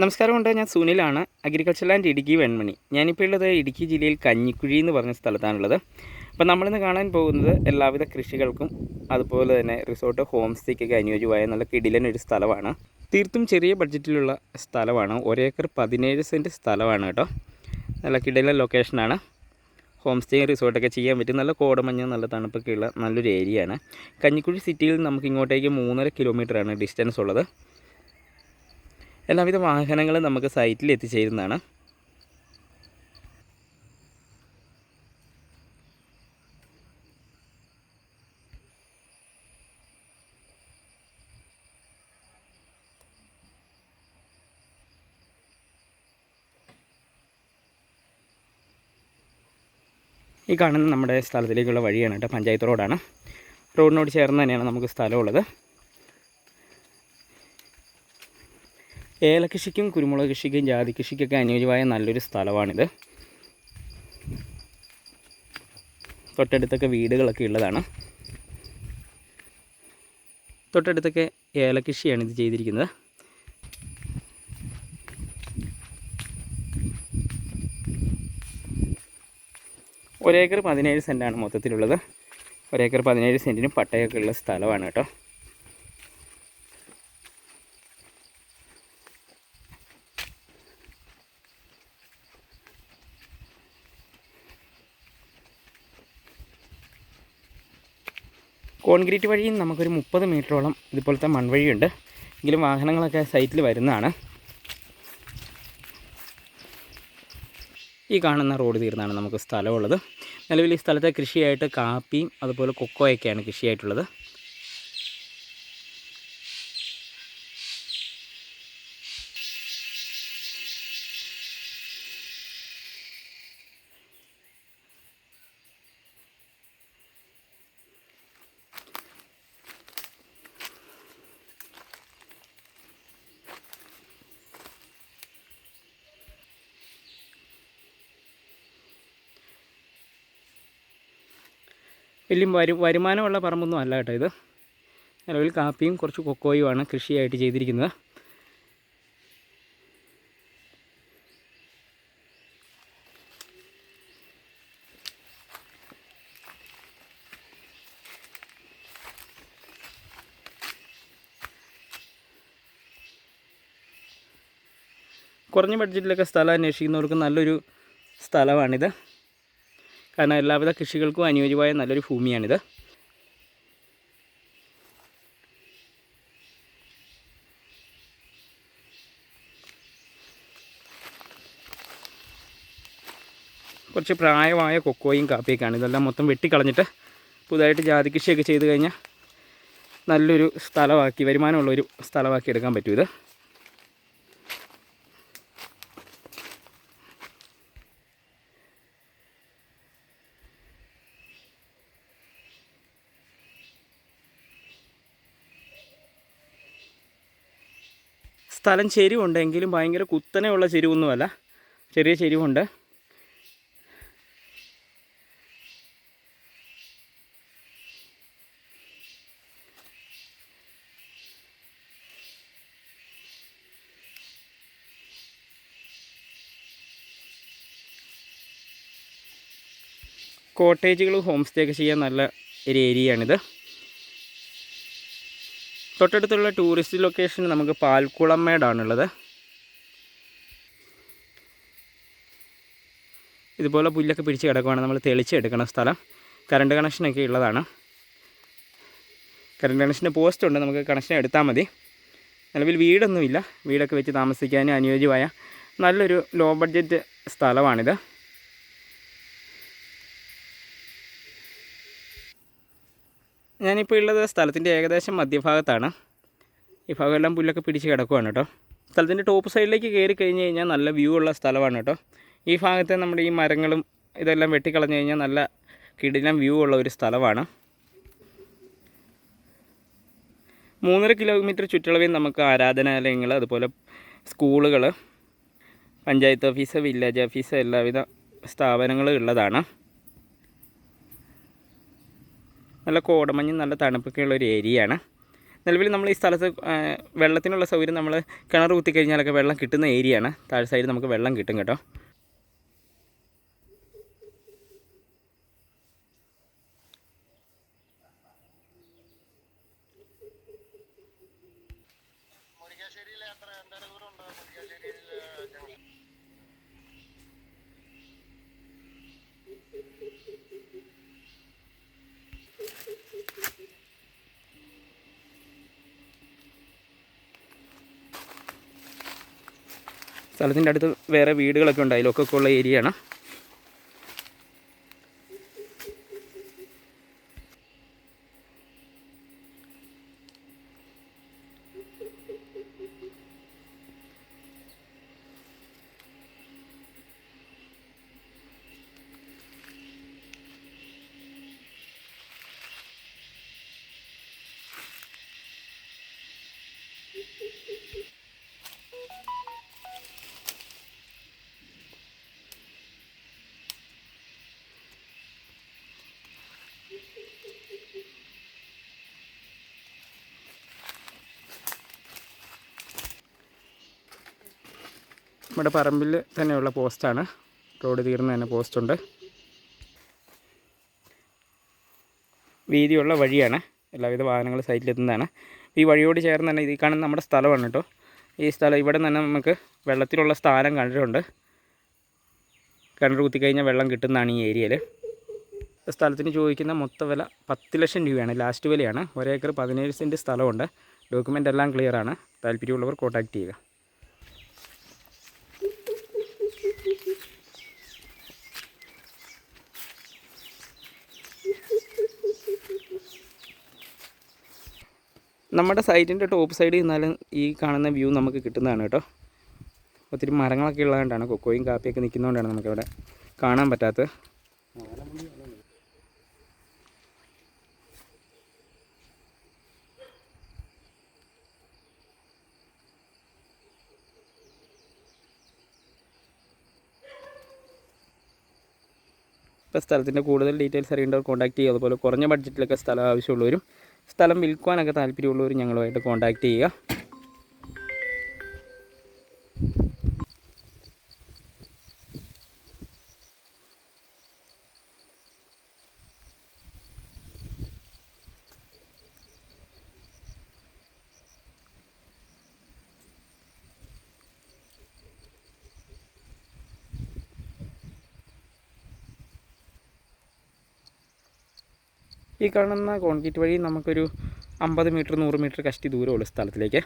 നമസ്കാരമുണ്ട്. ഞാൻ സുനിലാണ്. Agriculture land Idukki Venmani. ഞാനിപ്പോൾ ഉള്ളത് ഇടുക്കി ജില്ലയിൽ കഞ്ഞിക്കുഴി എന്ന് പറഞ്ഞ സ്ഥലത്താണുള്ളത്. അപ്പോൾ നമ്മളിന്ന് കാണാൻ പോകുന്നത് എല്ലാവിധ കൃഷികൾക്കും അതുപോലെ തന്നെ റിസോർട്ട് ഹോം സ്റ്റേക്കൊക്കെ അനുയോജ്യമായ നല്ല കിടിലൻ ഒരു സ്ഥലമാണ്. തീർത്തും ചെറിയ ബഡ്ജറ്റിലുള്ള സ്ഥലമാണ്. ഒരേക്കർ പതിനേഴ് സെന്റ് സ്ഥലമാണ് കേട്ടോ. നല്ല കിടിലൻ ലൊക്കേഷനാണ് ഹോം സ്റ്റേ റിസോർട്ടൊക്കെ ചെയ്യാൻ പറ്റും നല്ല കോടമഞ്ഞ് നല്ല തണുപ്പൊക്കെയുള്ള നല്ലൊരു ഏരിയയാണ് കഞ്ഞിക്കുഴി സിറ്റിയിൽ നമുക്ക് ഇങ്ങോട്ടേക്ക് മൂന്നര കിലോമീറ്ററാണ് ഡിസ്റ്റൻസ് ഉള്ളത്. എല്ലാവിധ വാഹനങ്ങളും നമുക്ക് സൈറ്റിൽ എത്തിച്ചേരുന്നതാണ്. ഈ കാണുന്ന നമ്മുടെ സ്ഥലത്തിലേക്കുള്ള വഴിയാണ് കേട്ടോ പഞ്ചായത്ത് റോഡാണ്. റോഡിനോട് ചേർന്ന് തന്നെയാണ് നമുക്ക് സ്ഥലമുള്ളത്. ഏലകൃഷിക്കും കുരുമുളക് കൃഷിക്കും ജാതി കൃഷിക്കൊക്കെ അനുയോജ്യമായ നല്ലൊരു സ്ഥലമാണിത്. തൊട്ടടുത്തൊക്കെ വീടുകളൊക്കെ ഉള്ളതാണ്. തൊട്ടടുത്തൊക്കെ ഏലകൃഷിയാണ് ഇത് ചെയ്തിരിക്കുന്നത്. ഒരേക്കർ പതിനേഴ് സെന്റാണ് മൊത്തത്തിലുള്ളത്. ഒരേക്കർ പതിനേഴ് സെന്റിന് പട്ടയൊക്കെ ഉള്ള സ്ഥലമാണ് കേട്ടോ. കോൺക്രീറ്റ് വഴിയും നമുക്കൊരു മുപ്പത് മീറ്ററോളം ഇതുപോലത്തെ മൺവഴിയുണ്ട്. എങ്കിലും വാഹനങ്ങളൊക്കെ സൈറ്റിൽ വരുന്നതാണ്. ഈ കാണുന്ന റോഡ് തീർന്നാണ് നമുക്ക് സ്ഥലമുള്ളത്. നിലവിൽ ഈ സ്ഥലത്തെ കൃഷിയായിട്ട് കാപ്പിയും അതുപോലെ കൊക്കോയൊക്കെയാണ് കൃഷിയായിട്ടുള്ളത്. വലിയ വരു വരുമാനമുള്ള പറമ്പൊന്നും അല്ല കേട്ടോ ഇത്. നിലവിൽ കാപ്പിയും കുറച്ച് കൊക്കോയുമാണ് കൃഷിയായിട്ട് ചെയ്തിരിക്കുന്നത്. കുറഞ്ഞ ബഡ്ജറ്റിലൊക്കെ സ്ഥലം അന്വേഷിക്കുന്നവർക്ക് നല്ലൊരു സ്ഥലമാണിത്. കാരണം എല്ലാവിധ കൃഷികൾക്കും അനുയോജ്യമായ നല്ലൊരു ഭൂമിയാണിത്. കുറച്ച് പ്രായമായ കൊക്കോയും കാപ്പിയൊക്കെയാണ്. ഇതെല്ലാം മൊത്തം വെട്ടിക്കളഞ്ഞിട്ട് പുതുതായിട്ട് ജാതി കൃഷിയൊക്കെ ചെയ്ത് കഴിഞ്ഞാൽ നല്ലൊരു സ്ഥലമാക്കി വരുമാനമുള്ളൊരു സ്ഥലമാക്കി എടുക്കാൻ പറ്റും ഇത്. സ്ഥലം ചെരിവുണ്ടെങ്കിലും ഭയങ്കര കുത്തനെയുള്ള ചെരിവൊന്നുമല്ല. ചെറിയ ചെരിവുണ്ട്. കോട്ടേജുകൾ ഹോം സ്റ്റേ ഒക്കെ ചെയ്യാൻ നല്ല ഒരു ഏരിയയാണിത്. തൊട്ടടുത്തുള്ള ടൂറിസ്റ്റ് ലൊക്കേഷൻ നമുക്ക് പാൽക്കുളമേടാണുള്ളത് ഇതുപോലെ പുല്ലൊക്കെ പിടിച്ച് കിടക്കുവാണ്. നമ്മൾ തെളിച്ചെടുക്കണ സ്ഥലം. കറണ്ട് കണക്ഷനൊക്കെ ഉള്ളതാണ്. കറണ്ട് കണക്ഷന്റെ പോസ്റ്റ് ഉണ്ട്. നമുക്ക് കണക്ഷൻ എടുത്താൽ മതി. നിലവിൽ വീടൊന്നുമില്ല. വീടൊക്കെ വെച്ച് താമസിക്കാൻ അനുയോജ്യമായ നല്ലൊരു ലോ ബഡ്ജറ്റ് സ്ഥലമാണിത്. ഞാനിപ്പോൾ ഉള്ളത് സ്ഥലത്തിന്റെ ഏകദേശം മധ്യഭാഗത്താണ്. ഈ ഭാഗമെല്ലാം പുല്ലൊക്കെ പിടിച്ച് കിടക്കുവാണ് കേട്ടോ. സ്ഥലത്തിന്റെ ടോപ്പ് സൈഡിലേക്ക് കയറി കഴിഞ്ഞ് കഴിഞ്ഞാൽ നല്ല വ്യൂ ഉള്ള സ്ഥലമാണ് കേട്ടോ. ഈ ഭാഗത്തെ നമ്മുടെ ഈ മരങ്ങളും ഇതെല്ലാം വെട്ടിക്കളഞ്ഞു കഴിഞ്ഞാൽ നല്ല കിടിലം വ്യൂ ഉള്ള ഒരു സ്ഥലമാണ്. മൂന്നര കിലോമീറ്റർ ചുറ്റളവിൽ നമുക്ക് ആരാധനാലയങ്ങൾ അതുപോലെ സ്കൂളുകൾ പഞ്ചായത്ത് ഓഫീസ് വില്ലേജ് ഓഫീസ് എല്ലാവിധ സ്ഥാപനങ്ങളും ഉള്ളതാണ്. നല്ല കോടമഞ്ഞും നല്ല തണുപ്പൊക്കെ ഉള്ള ഒരു ഏരിയയാണ്. നിലവിൽ നമ്മൾ ഈ സ്ഥലത്ത് വെള്ളത്തിനുള്ള സൗകര്യം നമ്മൾ കിണർ കുത്തിക്കഴിഞ്ഞാലൊക്കെ വെള്ളം കിട്ടുന്ന ഏരിയയാണ്. താഴെ സൈഡിൽ നമുക്ക് വെള്ളം കിട്ടും കേട്ടോ. മുരിക്കാശ്ശേരിയിൽ എത്ര എന്തോരം ദൂരം ഉണ്ട് മുരിക്കാശ്ശേരിയിൽ ജംഗ്ഷൻ സ്ഥലത്തിന്റെ അടുത്ത് വേറെ വീടുകളൊക്കെ ഉണ്ട്. അതിലൊക്കെ ഉള്ള ഏരിയയാണ് നമ്മുടെ പറമ്പിൽ തന്നെയുള്ള പോസ്റ്റാണ്. റോഡ് തീർന്ന് തന്നെ പോസ്റ്റുണ്ട്. വീതിയുള്ള വഴിയാണ്. എല്ലാവിധ വാഹനങ്ങൾ സൈറ്റിലെത്തുന്നതാണ്. ഈ വഴിയോട് ചേർന്ന് തന്നെ ഇത് കാണുന്ന നമ്മുടെ സ്ഥലമാണ് കേട്ടോ. ഈ സ്ഥലം ഇവിടെ തന്നെ നമുക്ക് വെള്ളത്തിലുള്ള സ്ഥാനം കണ്ടിട്ടുണ്ട്. കിണർ കുത്തിക്കഴിഞ്ഞാൽ വെള്ളം കിട്ടുന്നതാണ് ഈ ഏരിയയിൽ സ്ഥലത്തിന് ചോദിക്കുന്ന മൊത്ത വില പത്ത് ലക്ഷം രൂപയാണ്. ലാസ്റ്റ് വിലയാണ്. ഒരേക്കർ പതിനേഴ് സെന്റ് സ്ഥലമുണ്ട്. ഡോക്യുമെന്റ് എല്ലാം ക്ലിയറാണ് താല്പര്യമുള്ളവർ കോൺടാക്റ്റ് ചെയ്യുക. നമ്മുടെ സൈറ്റിന്റെ ടോപ്പ് സൈഡിൽ നിന്നാലും ഈ കാണുന്ന വ്യൂ നമുക്ക് കിട്ടുന്നതാണ് കേട്ടോ. ഒത്തിരി മരങ്ങളൊക്കെ ഉള്ളതുകൊണ്ടാണ് കൊക്കോയും കാപ്പിയൊക്കെ നിൽക്കുന്നതുകൊണ്ടാണ് നമുക്കിവിടെ കാണാൻ പറ്റാത്തത്. ഇപ്പോൾ സ്ഥലത്തിന്റെ കൂടുതൽ ഡീറ്റെയിൽസ് അറിയേണ്ടവർ കോൺടാക്ട് ചെയ്യുക. അതുപോലെ കുറഞ്ഞ ബഡ്ജറ്റിലൊക്കെ സ്ഥലം ആവശ്യമുള്ളവരും സ്ഥലം വിൽക്കുവാനൊക്കെ താല്പര്യമുള്ളവർ ഞങ്ങളുമായിട്ട് കോൺടാക്ട് ചെയ്യുക. ഈ കാണുന്ന കോൺക്രീറ്റ് വഴി നമുക്കൊരു അമ്പത് മീറ്റർ നൂറ് മീറ്റർ കഷ്ടി ദൂരമുള്ള സ്ഥലത്തിലേക്ക്